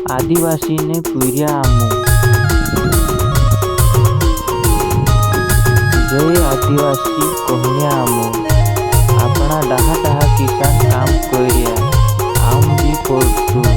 આદિવાસીને પૂર્યા આમું જય આદિવાસી કહ્યા આમું આપણા ડાહા ડાહા કિસાન કામ કર્યા આમ બી પડતું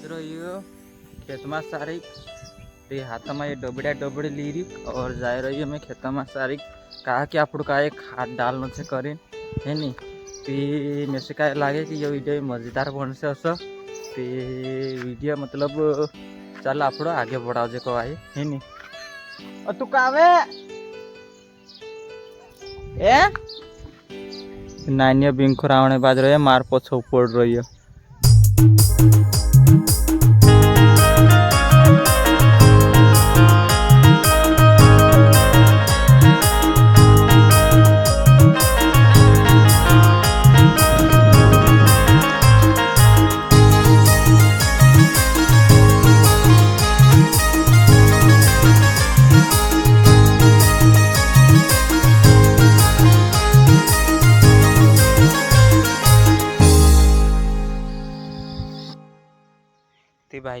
जाने बाज रही हूँ खेत में सारी ते हाथ में ये डबड़िया डबड़ी ली रही और जा रही है मैं खेत में सारी कहा कि आप का एक हाथ डालने से करें है नी ते में से क्या लगे कि ये वीडियो मजेदार बन से असो ते वीडियो मतलब चल आप आगे बढ़ाओ जे को आई है नी और तू कावे ए नानिया बिंखो रावणे बाज रही है मार पछो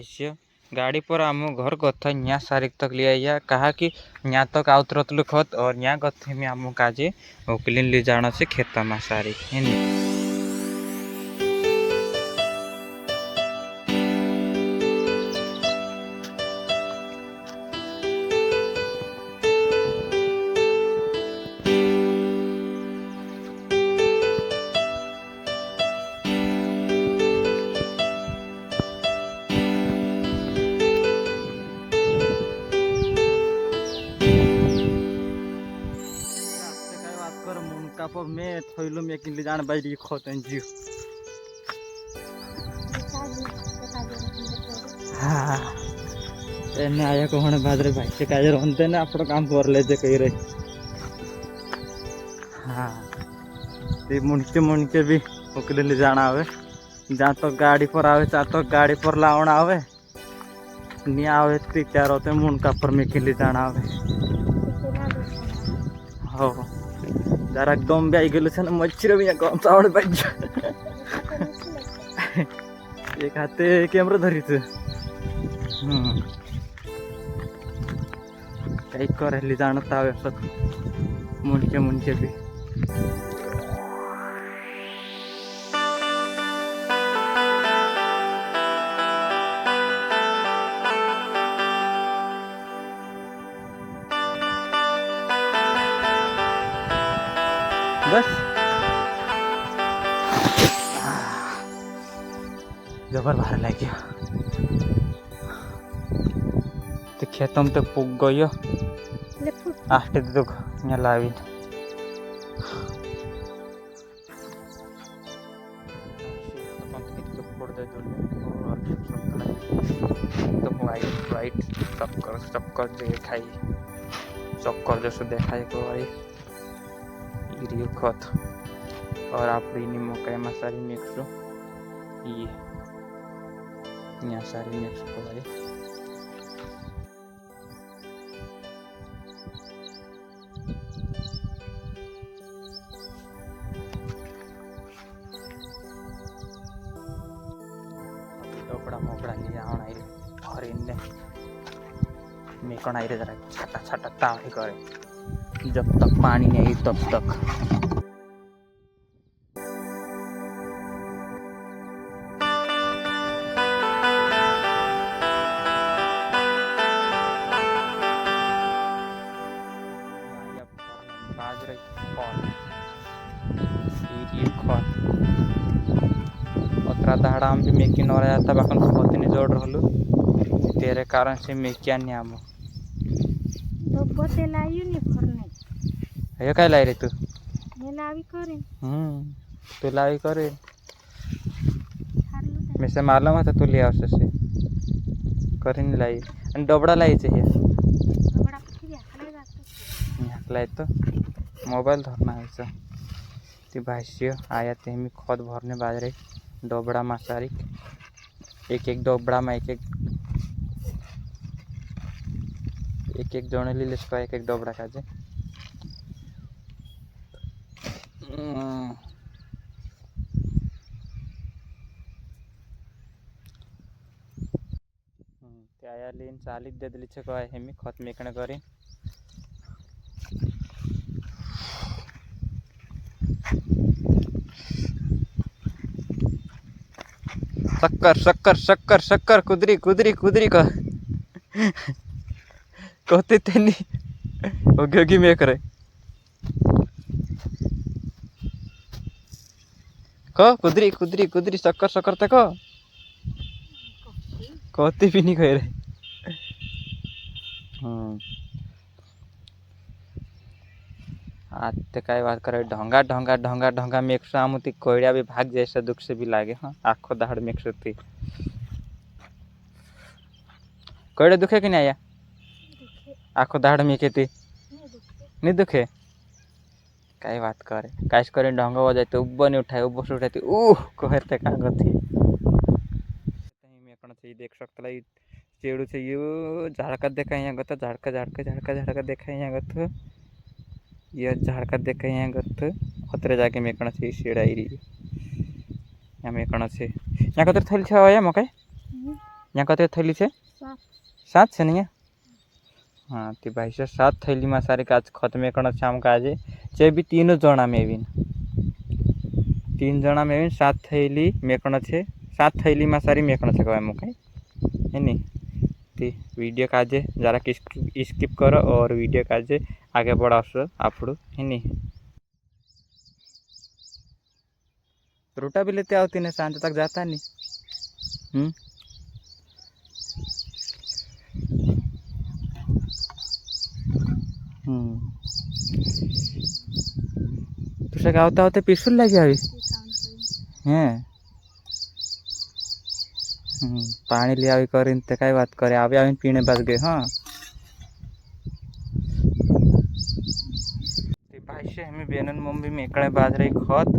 पड़ रही है ते भाष्य गाड़ी पर आम घर गथा यहाँ सारिक तक ले आइया कहा कि यहाँ तक आउतरत लुखत और यहाँ गथे में आम काजे ओकलिन ले जाना से खेता में सारी है કરો મુનકા પર મેં થયેલું મેં કિલ્લી જાણ બાઈ ખોતન જીવ હા એને આયા કોહણે બાદરે ભાઈ છે કાજે રોનતે ને આપણો કામ કર લેજે કઈ રહી હા તે મુણકે મુણકે બી ઉકલેલી જાણ આવે જ્યાં તો ગાડી પર આવે ત્યાં તો ગાડી પર લાવણ આવે ની આવે તે ક્યારો તે મુનકા પર મેકીલી જાણ આવે हो ধারাকদম ব্যয় গেলে যেন মচ্ছির কম চাওয়ার পাইছে एक हाते कॅमेरा धरीच काही करायला जाणं ताव असत मुंडके मुंडके बी बस। जबर बाहर लग गया तो खेतों में तो पुग गई हो। आठ तो लावी। वाइट चक्कर चक्कर देखाई। चक्कर जसो देखाएको है देखाई को भाई ઈરિયો ખત और આપણી મકાઈમાં સારી મિક્સ ये यहाँ सारी मिक्स करवाई टोपड़ा मोपड़ा लिए आना आई फरीने मेकण आई रे जरा छटा छटा ताड़ी करे जब तक पानी नहीं, तब तक। धाड़ा में मेकिन हो रहा था बखन खोतने जोड़ रहलू। तेरे कारण से मेकिया नहीं आमो। ते लायू हे लाय रे तू हे तू लावी करे मी से मारलं होतं तू लिहा से करीन लाई डबडा हे किती हाकले जातो हाकला येतो मोबाईल धरणार ती भाष्य आया ते मी खत भरणे बाजरे डोबडा मासारी एक एक डोबडा मा एक एक એક એક જણે લઈ લેશે તો એક એક ડબડા કાઢે ત્યાં લઈને ચાલી જ દીધેલી છે કહેવાય એમી ખત મેકણ કરી. શક્કર શક્કર શક્કર શક્કર કુદરી કુદરી કુદરી કર कहते त्यांनी ओगी ओगी मेक रे क कुदरी कुदरी कुदरी शक्कर शक्कर ते क कहते भी नहीं कह रहे हम्म आज ते काय बात करे ढोंगा ढोंगा ढोंगा ढोंगा मेक्सो आम ती कोयड्या भी भाग जैसे दुख से भी लागे हाँ आखो दाहड़ मेक्सो ती कोयडे दुखे की नहीं आया आखो दाहड़ मेके ती नाही दुखे? काय बात करे? काश करे ढोंगा हो जाते उब्बो नहीं उठाए उब्बो से उठाती उह कहते का गथी मेकण से देख सकता लाई चेड़ू से यू झाड़का देखा यहाँ गत झाड़का झाड़का झाड़का झाड़का देखा यहाँ गत ये झाड़का देखा यहाँ गत खतरे जाके मेकण से शेड़ाई रही यहाँ मेकण से। यहाँ कतरे थैली छे मकई हम्म, यहाँ कतरे थैली छे? सात। सात छे नहीं हाँ ती भाई से सात थैली में सारी काज खत मेकण छे आम काजे चे भी तीनों जना में भी तीन जना में भी सात थैली मेकण छे सात थैली में सारी मेकण छे कहे मकई है नहीं ती वीडियो काजे जरा स्किप करो और वीडियो काजे आगे बढ़ाओ आपड़ू है नहीं रूटा भी लेते आओ तीन शांत तक जाता नहीं हम्म हम्म। तुझे गावता होते पीसफुल लगे करेन हैं हम्म, पानी ले आवी करीन ते काय बात करे. आवी पीने बस गए हाँ. ते भाष्य हमें बेनन मम्मी मेकणे बाज रही खत.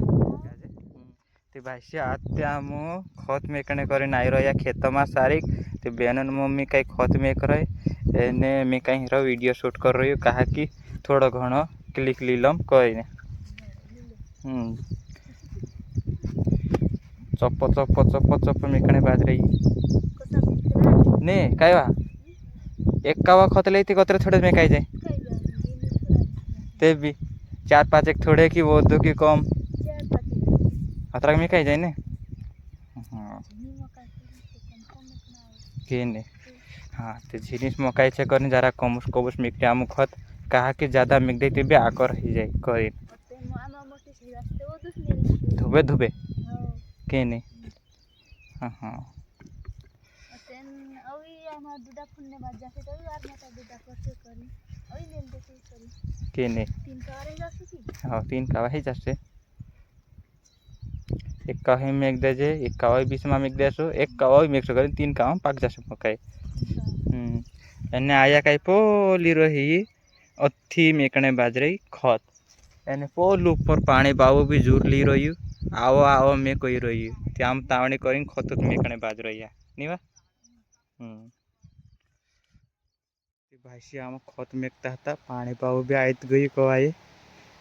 ते भाष्य आत्या आमो खत मेकणे करे नाही रह्या खेतमा सारीक. ते बेनन मम्मी काही खत मेक रहे एने मैं कहीं हीरो वीडियो शूट कर रही हूँ कहा कि थोड़ा घणो क्लिक लीलम कोई ने हम्म चप्प चप्प चप्प चप्प मेकणे बाज रही ने काय वा एक कावा खत लेती कतरे थोड़े में काय जाए काय जाणे ते भी चार पाँच एक थोड़े की वो दो की कम चार पाच अतरा में काय जाए ने हाँ मी मग काय करेन ते कन्फर्मच नाही के ने हाँ ते झिनिस मकाई छे करने जरा कमुस कबुस मिकटे आमु खत कहा कि ज्यादा मिक दे ते भी आकर ही जाए करीन ते मग आम्हा मोठी शिळ असते ओतच नेली धुबे धुबे हो के ने हाँ हाँ तेन अवी आम्हा दुधा फुलने बाद जाते तवी वार मोठा दुधा करते करी अवी लेल देते करी के ने तीन कवरे जाते की हाँ तीन कावा ही जासे एक कावा ही मेक दे जे एक कावा बीच में मेक दे सो एक कावा भी मेक सो करीन એને આયા પોલી રહી અથી મેકણે બાજરી ખત. એને પોલ ઉપર પાણી બાવો બી ઝૂરલી રહ્યું. આવો આવો મેં કહી રહ્યું. ત્યાં તાવણી કરીને ખોત મેકણે બાજ રહ્યા નીવા હમ. ભાઈસી આમાં ખોત મેકતા હતા. પાણી બાવો બી આવી ગયું કવાય.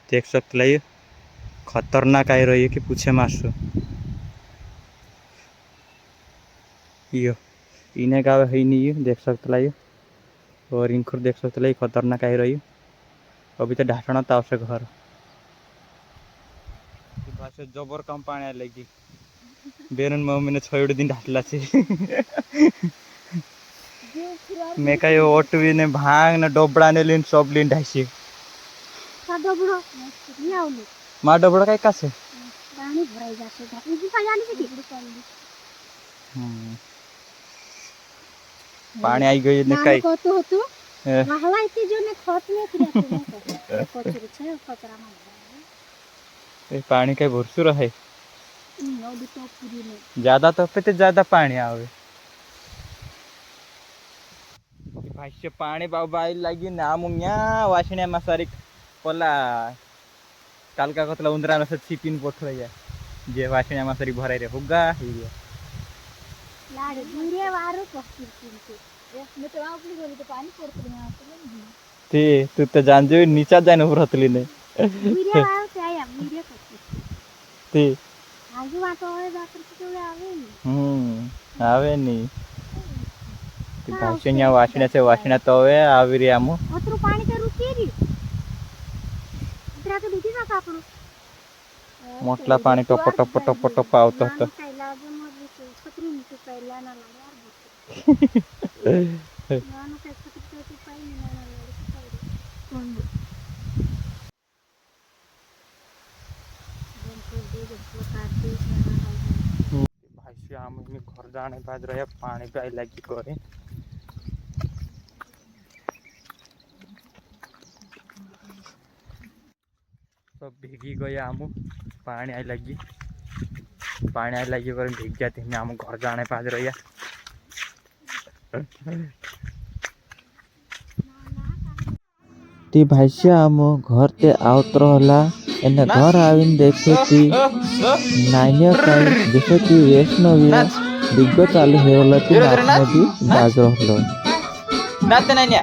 દેખ શકત લઈ ખતરનાક આવી રહ્યું કે પૂછે મારશું. ઈયો, ઈને ગાવે હઈ નહીં દેખ શકત લાયું. लाई और इनखुर देख सकते लाई खतरनाक आई रही अभी तो ढाटना था उसे घर पासे जबर कम पानी लगी बेरन मम्मी ने छोड़ दिन ढाटला छे जीव फिरवा मैं कही ओटवी ने भांग ने डोबड़ा ने लीन सब लीन ढासी साधो बुडो मी आवलो मार डोबड़ा काय कासे पाणी भराई जाते घातली की काय आली की હમ. પાણી આવી ગયું ને કઈ કહતું હતું હે. વહાલાઈથી જો ને ખોટ ને કર્યા તું ને કચરું છે કચરામાં એ પાણી કઈ ભરસું રહે નવડી તો પૂરી નહીં જ્યાદા તો તો જ્યાદા પાણી આવે ભાષ્ય પાણી બાબા આવી લાગ્યું ને આમ ન્યા વાસણિયામાં સારી ઓલા કાલકા કતલા ઉંદરાનો સત સીપીને પોઠવાઈ જાય જે વાસણિયામાં સારી ભરાઈ રહે હુગા ઈ રહ્યા. લાಡು ಹಿರಿಯವಾರು ಕೊಡ್ತಿರ್ತೀನಿ ಮತ್ತೆ ವಾಪಸ್ ಹೋಗಿ ಪಾನಿ ಕೊಡ್ತೀನಿ તે તું તો જાણજો નીચા જાય ને ઉપર હતલી ને મીરિયા આયા મીરિયા કરતી તે. આજુ વાતો આવે ને. મોટલા પાણી ટોપ ટોપ ટોપ ટોપ આવતો હતો. भाई घर जाने बाद रहा, पानी पाई लगी करे तो भिगी गए आम, पानी आई लगी। पानी आई लगी कर भिग गया थी आम घर जाने बाद रहा। ती भाषा आम घर ते आवत रहला एने घर आविन देखे ती नान्य काई जैसे ती वैष्णवी दिग्गज चालू हेवला ती नाचने ती बाज रहलो नाचते नान्या